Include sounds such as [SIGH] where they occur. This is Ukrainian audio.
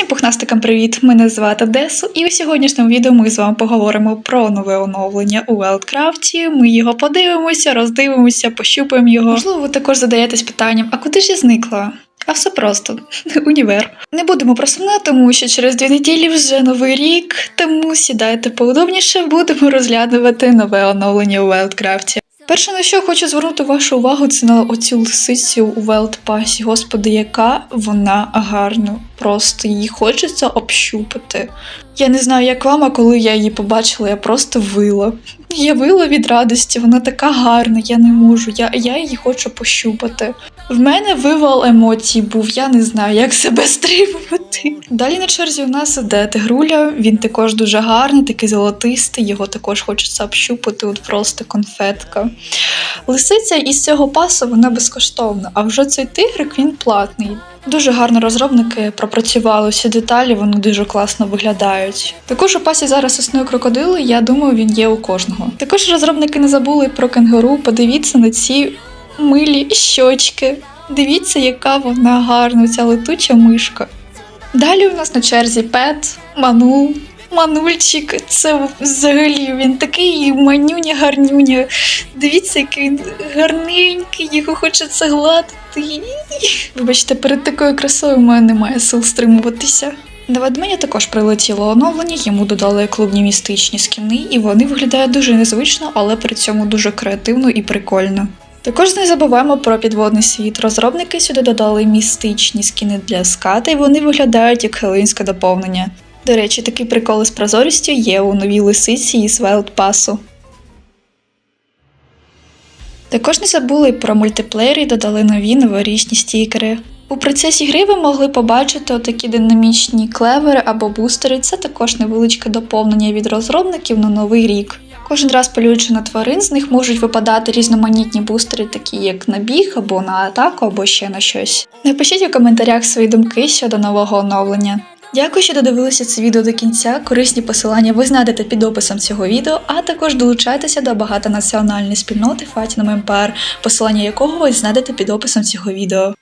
Усім пухнастикам привіт! Мене звати Десу, і у сьогоднішньому відео ми з вами поговоримо про нове оновлення у Wildcraft. Ми його подивимося, роздивимося, пощупаємо його. Можливо, ви також задаєтесь питанням: а куди ж я зникла? А все просто [LAUGHS] універ. Не будемо про тому що через дві неділі вже новий рік, тому сідайте поудобніше, будемо розглядувати нове оновлення у Wildcraft. Перше, на що хочу звернути вашу увагу, це на оцю лисицю у Велтпасі. Господи, яка вона гарна. Просто її хочеться общупати. Я не знаю, як вам, а коли я її побачила, я просто вила. Я вила від радості, вона така гарна, я не можу. Я, я її хочу пощупати. В мене вивал емоцій був, я не знаю, як себе стримувати. Далі на черзі у нас іде тигруля. Він також дуже гарний, такий золотистий, його також хочеться общупати, от просто конфетка. Лисиця із цього пасу вона безкоштовна, а вже цей тигрик він платний. Дуже гарно розробники пропрацювали всі деталі, вони дуже класно виглядають. Також у пасі зараз існує крокодил, я думаю, він є у кожного. Також розробники не забули про кенгуру. Подивіться на ці милі щочки. Дивіться, яка вона гарна, ця летуча мишка. Далі у нас на черзі пет, манул. Манульчик, це взагалі він такий манюня гарнюня. Дивіться, який він гарненький, його хочеться гладити. Вибачте, перед такою красою в мене немає сил стримуватися. На ведмедя також прилетіло оновлення, йому додали клубні містичні скіни, і вони виглядають дуже незвично, але при цьому дуже креативно і прикольно. Також не забуваємо про підводний світ. Розробники сюди додали містичні скіни для ската, і вони виглядають як хеллоїнське доповнення. До речі, такий прикол із прозорістю є у новій лисиці із Wild Pass. Також не забули про мультиплеєр і додали нові новорічні стікери. У процесі гри ви могли побачити такі динамічні клевери або бустери. Це також невеличке доповнення від розробників на новий рік. Кожен раз полюючи на тварин, з них можуть випадати різноманітні бустери, такі як на біг або на атаку, або ще на щось. Напишіть у коментарях свої думки щодо нового оновлення. Дякую, що додивилися це відео до кінця. Корисні посилання ви знайдете під описом цього відео, а також долучайтеся до багатонаціональної спільноти Fatinum Empire, посилання якого ви знайдете під описом цього відео.